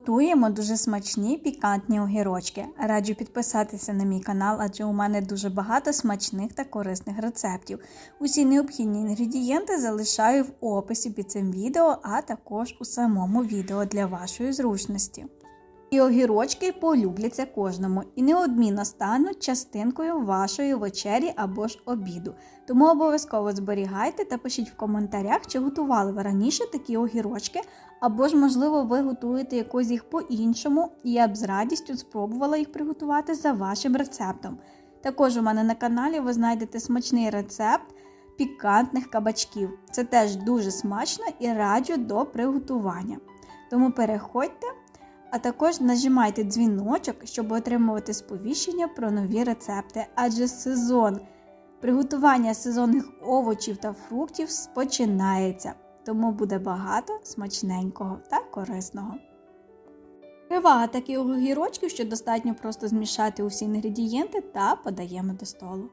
Готуємо дуже смачні пікантні огірочки. Раджу підписатися на мій канал, адже у мене дуже багато смачних та корисних рецептів. Усі необхідні інгредієнти залишаю в описі під цим відео, а також у самому відео для вашої зручності. І огірочки полюбляться кожному і неодмінно стануть частинкою вашої вечері або ж обіду. Тому обов'язково зберігайте та пишіть в коментарях, чи готували ви раніше такі огірочки, або ж, можливо, ви готуєте якось їх по-іншому, і я б з радістю спробувала їх приготувати за вашим рецептом. Також у мене на каналі ви знайдете смачний рецепт пікантних кабачків. Це теж дуже смачно і раджу до приготування. Тому переходьте. А також нажимайте дзвіночок, щоб отримувати сповіщення про нові рецепти, адже сезон приготування сезонних овочів та фруктів починається, тому буде багато смачненького та корисного. Перевага таких огірочків, що достатньо просто змішати усі інгредієнти та подаємо до столу.